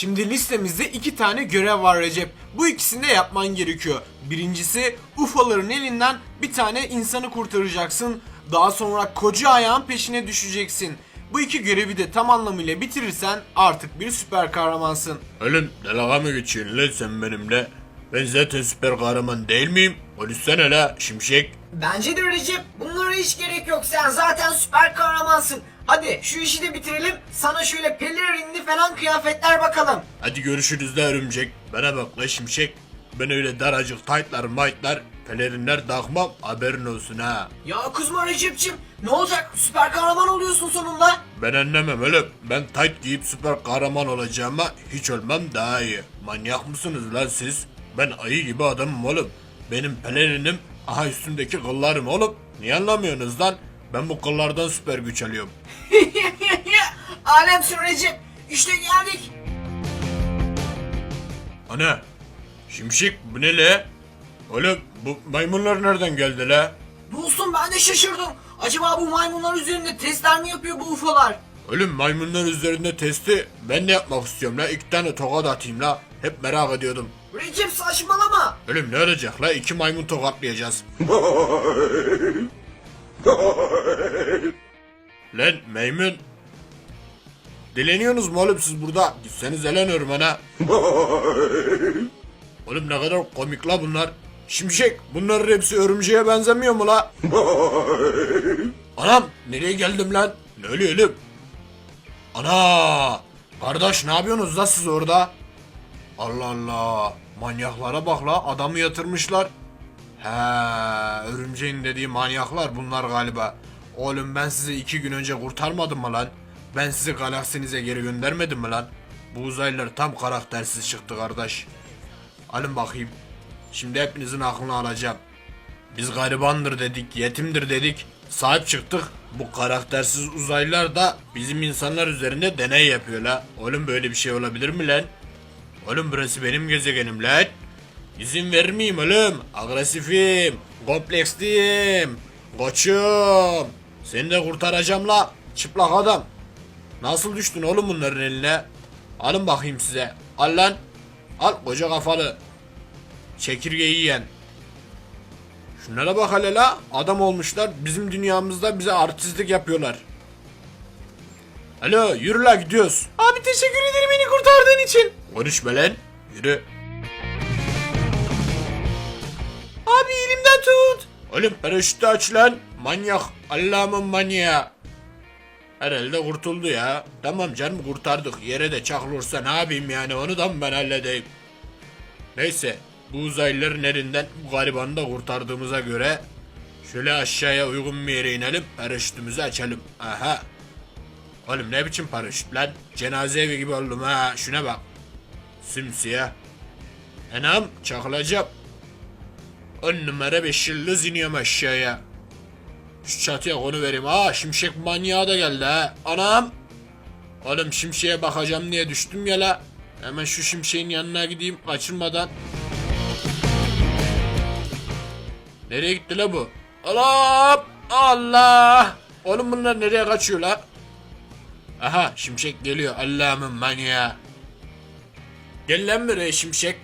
Şimdi listemizde iki tane görev var Recep. Bu ikisini de yapman gerekiyor. Birincisi UFO'ların elinden bir tane insanı kurtaracaksın. Daha sonra koca ayağın peşine düşeceksin. Bu iki görevi de tam anlamıyla bitirirsen artık bir süper kahramansın. Oğlum dalga mı geçiyorsun lan sen benimle? Ben zaten süper kahraman değil miyim? Konuşsana la şimşek. Bence de Recep. Bunlara hiç gerek yok. Sen zaten süper kahramansın. Hadi şu işi de bitirelim. Sana şöyle pelerinli falan kıyafetler bakalım. Hadi görüşürüz de örümcek. Bana bak la şimşek. Ben öyle daracık taytlar maytlar pelerinler takmam haberin olsun ha. Ya kızma Recep'cim. Ne olacak? Süper kahraman oluyorsun sonunda. Ben anlamam oğlum. Ben tayt giyip süper kahraman olacağıma hiç olmam daha iyi. Manyak mısınız lan siz? Ben ayı gibi adamım oğlum. Benim pelerinim aha üstümdeki kıllarım oğlum. Niye anlamıyorsunuz lan? Ben bu kıllardan süper güç alıyorum. Alemsin Recep. İşte geldik. Ana! Şimşek bu ne le? Oğlum bu maymunlar nereden geldi la? Dostum ben de şaşırdım. Acaba bu maymunlar üzerinde testler mi yapıyor bu UFO'lar? Oğlum maymunlar üzerinde testi ben de yapmak istiyorum la. İki tane tokat atayım la. Hep merak ediyordum. Recep saçmalama. Oğlum ne olacak la? İki maymun tokatlayacağız. Lan maymun. Dileniyorsunuz mu oğlum siz burada? Gitseniz lan ormana. oğlum ne kadar komik la bunlar. Şimşek bunların hepsi örümceğe benzemiyor mu la? Anam nereye geldim lan? Ne oluyor oğlum? Ana! Kardeş ne yapıyorsunuz la siz orada? Allah Allah. Manyaklara bak la adamı yatırmışlar. He, örümceğin dediği manyaklar bunlar galiba. Oğlum ben sizi iki gün önce kurtarmadım mı lan? Ben sizi galaksinize geri göndermedim mi lan? Bu uzaylılar tam karaktersiz çıktı kardeş. Alın bakayım. Şimdi hepinizin aklını alacağım. Biz garibandır dedik, yetimdir dedik. Sahip çıktık. Bu karaktersiz uzaylılar da bizim insanlar üzerinde deney yapıyor la. Oğlum böyle bir şey olabilir mi lan? Oğlum burası benim gezegenim lan. İzin vermeyeyim oğlum. Agresifim. Kompleksliyim. Koçum. Seni de kurtaracağım la. Çıplak adam. Nasıl düştün oğlum bunların eline? Alın bakayım size. Al lan. Al koca kafalı. Çekirgeyi yiyen. Şunlara bak hele la. Adam olmuşlar. Bizim dünyamızda bize artistlik yapıyorlar. Alo yürü la gidiyoruz. Abi teşekkür ederim beni kurtardığın için. Konuşma lan. Yürü. Oğlum paraşütü aç lan. Manyak. Allah'ımın manyağı. Herhalde kurtuldu ya. Tamam canım kurtardık. Yere de çakılırsa ne yapayım yani onu da mı ben halledeyim? Neyse. Bu uzaylıların elinden bu garibanı da kurtardığımıza göre şöyle aşağıya uygun bir yere inelim. Paraşütümüzü açalım. Aha. Oğlum ne biçim paraşüt lan? Cenaze evi gibi oldum ha. Şuna bak. Simsiyah. Enam çakılacağım. On numara beş yıldız iniyorum aşağıya. Şu çatıya konu vereyim. Aa şimşek manyağı da geldi ha. Anam. Oğlum şimşeğe bakacağım diye düştüm ya la. Hemen şu şimşeğin yanına gideyim kaçırmadan. Nereye gitti la bu? Allah! Allah! Oğlum bunlar nereye kaçıyor la? Aha şimşek geliyor Allah'ımın manyağı. Gel lan buraya şimşek.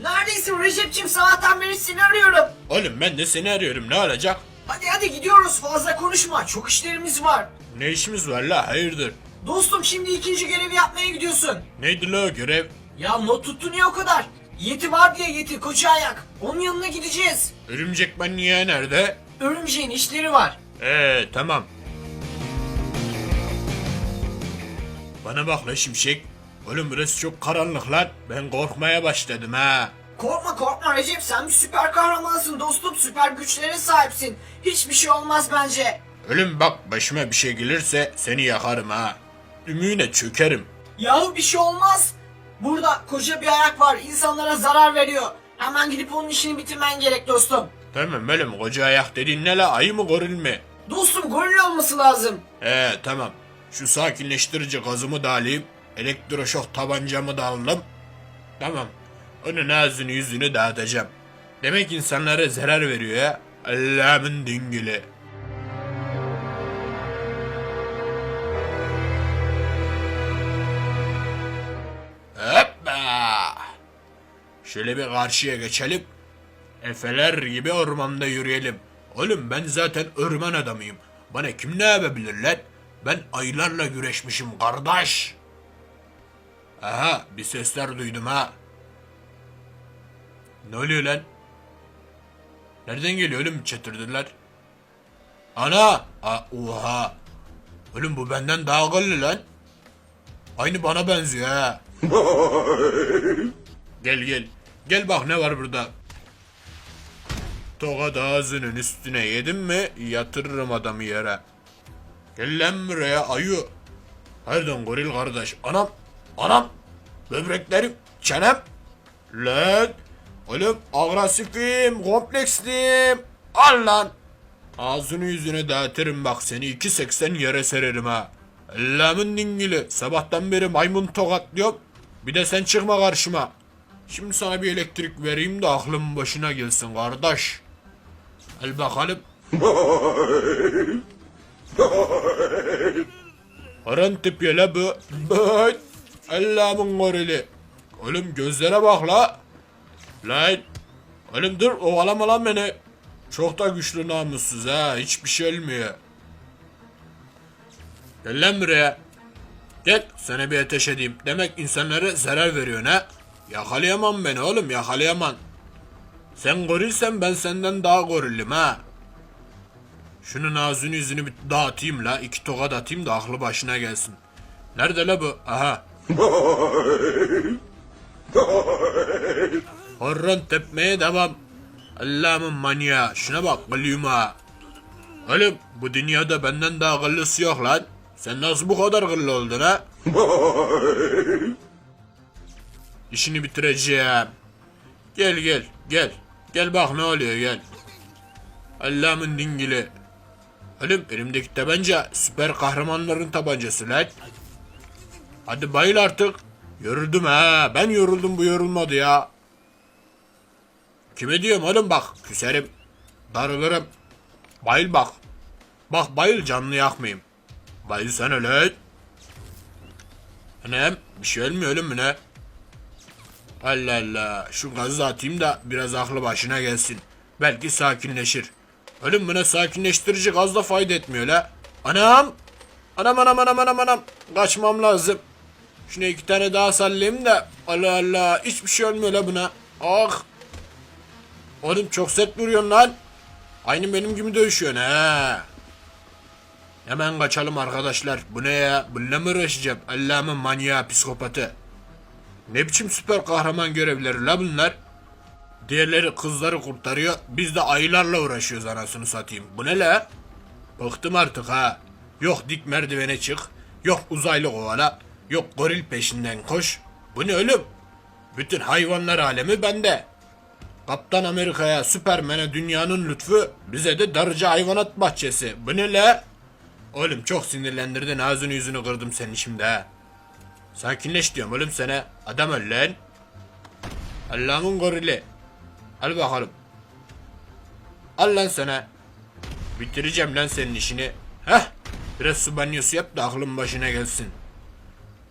Neredesin Recep'cim? Sabahtan beri seni arıyorum. Oğlum ben de seni arıyorum ne olacak? Hadi hadi gidiyoruz. Fazla konuşma. Çok işlerimiz var. Ne işimiz var la hayırdır? Dostum şimdi ikinci görevi yapmaya gidiyorsun. Neydi la o görev? Ya not tuttun ya o kadar. Yeti var diye Yeti koca ayak. Onun yanına gideceğiz. Örümcek manyağı nerede? Örümceğin işleri var. Ee tamam. Bana bak la şimşek. Oğlum burası çok karanlık lan. Ben korkmaya başladım ha. Korkma korkma Recep sen bir süper kahramansın dostum süper güçlere sahipsin. Hiçbir şey olmaz bence. Oğlum bak başıma bir şey gelirse seni yakarım ha. Ümüğüne çökerim. Yahu bir şey olmaz. Burada koca bir ayak var insanlara zarar veriyor. Hemen gidip onun işini bitirmen gerek dostum. Tamam oğlum koca ayak dediğin ne la ayı mı goril mi? Dostum goril olması lazım. Ee tamam. Şu sakinleştirici gazımı da alayım. Elektroşok tabancamı da aldım. Tamam. Onun ağzını yüzünü dağıtacağım. Demek insanlara zarar veriyor ya. Allah'ımın dingili. Şöyle bir karşıya geçelim. Efeler gibi ormanda yürüyelim. Oğlum ben zaten orman adamıyım. Bana kim ne yapabilir lan? Ben aylarla güreşmişim kardeş. Aha bir sesler duydum ha. Ne oluyor lan? Nereden geliyor oğlum çatırdılar? Ana! A, oha! Oğlum bu benden daha akıllı lan. Aynı bana benziyor ha. gel gel. Gel bak ne var burada. Tokat ağzının üstüne yedim mi yatırırım adamı yere. Gel lan buraya ayı. Pardon goril kardeş. Anam. Anam. Böbreklerim. Çenem. Lan. Oğlum agresifim. Kompleksliyim. Al lan. Ağzını yüzüne dağıtırım bak seni 2.80 yere sererim ha. Allah'ımın dingili. Sabahtan beri maymun tokatlıyorum. Bir de sen çıkma karşıma. Şimdi sana bir elektrik vereyim de aklın başına gelsin kardeş. Al bakalım. Aran tip la bu. Allah'ımın gorili. Oğlum gözlere bak la. Lan. Oğlum dur ovalama lan beni. Çok da güçlü namussuz ha. Hiçbir şey olmuyor. Gel lan buraya. Gel sana bir ateş edeyim. Demek insanlara zarar veriyorsun ha. Yakalayamam beni oğlum yakalayamam. Sen gorilsen ben senden daha gorillim ha. Şunun ağzını yüzünü bir dağıtayım la. iki tokat atayım da aklı başına gelsin. Nerede la bu? Aha. Horron tepmeye devam. Allah'ımın manyağı. Şuna bak gılyuma. Oğlum bu dünyada benden daha akıllısı yok lan. Sen nasıl bu kadar akıllı oldun ha? İşini bitireceğim. Gel gel gel. Gel bak ne oluyor gel. Allah'ımın dingili. Oğlum elimdeki tabanca süper kahramanların tabancası lan. Hadi bayıl artık. Yoruldum ha. Ben yoruldum bu yorulmadı ya. Kime diyorum oğlum bak. Küserim. Darılırım. Bayıl bak. Bak bayıl canını yakmayayım. Bayıl sen öyle. Annem bir şey ölmüyor oğlum mu ne? Allah Allah. Şu gazı atayım da biraz aklı başına gelsin. Belki sakinleşir. Oğlum buna sakinleştirici gaz da fayda etmiyor la. Anam. Anam anam anam anam anam. Kaçmam lazım. Şuna iki tane daha sallayayım da. Allah Allah. Hiçbir şey olmuyor la buna. Ah. Oğlum çok sert vuruyorsun lan. Aynı benim gibi dövüşüyorsun ha. Hemen kaçalım arkadaşlar. Bu ne ya? Bununla mı uğraşacağım? Allah'ımın manyağı psikopatı. Ne biçim süper kahraman görevleri la bunlar? Diğerleri kızları kurtarıyor. Biz de ayılarla uğraşıyoruz anasını satayım. Bu ne la? Bıktım artık ha. Yok dik merdivene çık. Yok uzaylı kovala. Yok goril peşinden koş. Bu ne oğlum? Bütün hayvanlar alemi bende. Kaptan Amerika'ya, Süpermen'e dünyanın lütfu, bize de darıcı hayvanat bahçesi. Bu ne la? Oğlum çok sinirlendirdin ağzını yüzünü kırdım senin şimdi ha. Sakinleş diyorum oğlum sana. Adam öl lan. Allah'ımın gorili. Al bakalım. Al lan sana. Bitireceğim lan senin işini. Heh. Biraz su banyosu yap da aklın başına gelsin.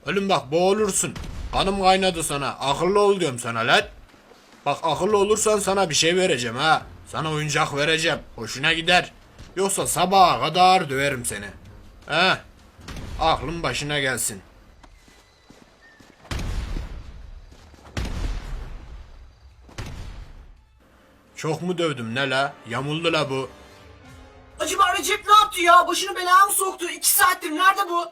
Oğlum bak boğulursun. Kanım kaynadı sana. Akıllı ol diyorum sana lan. Bak akıllı olursan sana bir şey vereceğim ha. Sana oyuncak vereceğim. Hoşuna gider. Yoksa sabaha kadar döverim seni. He. Aklın başına gelsin. Çok mu dövdüm ne la? Yamuldu la bu. Acaba Recep ne yaptı ya? Başını belaya mı soktu? İki saattir nerede bu?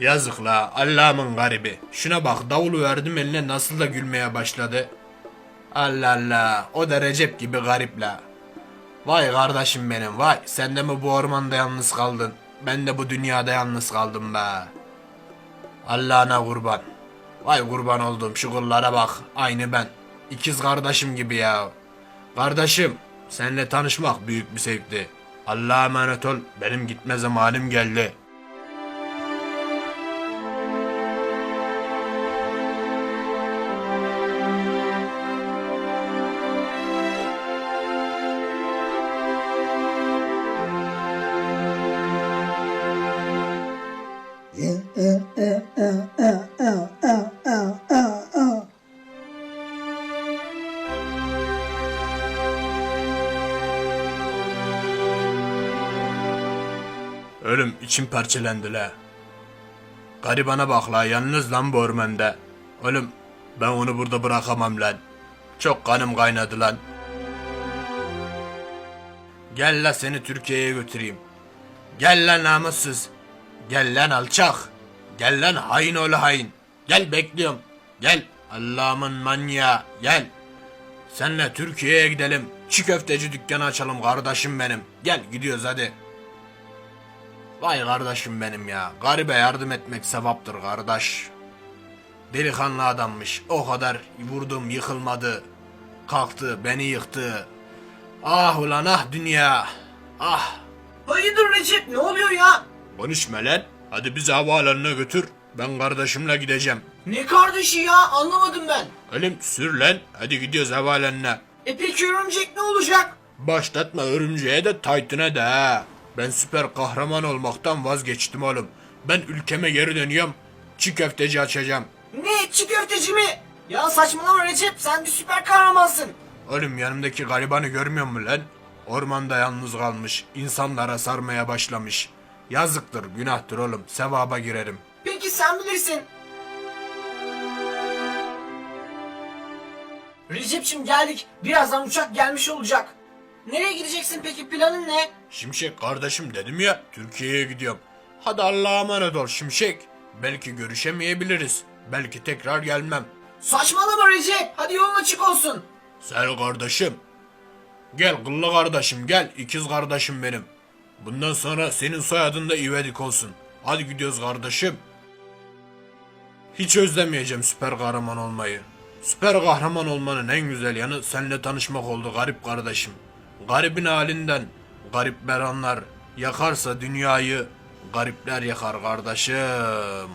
Yazık la Allah'ımın garibi. Şuna bak davulu verdim eline nasıl da gülmeye başladı. Allah Allah o da Recep gibi garip la. Vay kardeşim benim vay sen de mi bu ormanda yalnız kaldın? Ben de bu dünyada yalnız kaldım be. Allah'ına kurban. Vay kurban oldum şu kıllara bak aynı ben. İkiz kardeşim gibi ya. Kardeşim seninle tanışmak büyük bir zevkti. Allah'a emanet ol benim gitme zamanım geldi. Oğlum içim parçalandı la. Garibana bak la yalnız lan bu ormanda. Oğlum ben onu burada bırakamam lan. Çok kanım kaynadı lan. Gel la seni Türkiye'ye götüreyim. Gel lan namussuz. Gel lan alçak. Gel lan hain oğlu hain. Gel bekliyorum. Gel. Allah'ımın manyağı. Gel. Senle Türkiye'ye gidelim. Çiğ köfteci dükkanı açalım kardeşim benim. Gel gidiyoruz hadi. Vay kardeşim benim ya. Garibe yardım etmek sevaptır kardeş. Delikanlı adammış. O kadar vurdum yıkılmadı. Kalktı beni yıktı. Ah ulan ah dünya. Ah. Hayırdır Recep ne oluyor ya? Konuşma lan. Hadi bizi havaalanına götür. Ben kardeşimle gideceğim. Ne kardeşi ya anlamadım ben. Oğlum sür lan. Hadi gidiyoruz havaalanına. E peki örümcek ne olacak? Başlatma örümceğe de Titan'a da ha. Ben süper kahraman olmaktan vazgeçtim oğlum. Ben ülkeme geri dönüyorum. Çiğ köfteci açacağım. Ne çiğ köfteci mi? Ya saçmalama Recep sen bir süper kahramansın. Oğlum yanımdaki garibanı görmüyor musun lan? Ormanda yalnız kalmış. insanlara sarmaya başlamış. Yazıktır, günahtır oğlum. Sevaba girerim. Peki sen bilirsin. Recep'cim geldik. Birazdan uçak gelmiş olacak. Nereye gideceksin peki planın ne? Şimşek kardeşim dedim ya, Türkiye'ye gidiyorum. Hadi Allah'a emanet ol Şimşek. Belki görüşemeyebiliriz. Belki tekrar gelmem. Saçmalama Recep. Hadi yolun açık olsun. Sel kardeşim. Gel kıllı kardeşim gel. ikiz kardeşim benim. Bundan sonra senin soyadın da İvedik olsun. Hadi gidiyoruz kardeşim. Hiç özlemeyeceğim süper kahraman olmayı. Süper kahraman olmanın en güzel yanı seninle tanışmak oldu garip kardeşim. Garibin halinden garip beranlar yakarsa dünyayı garipler yakar kardeşim.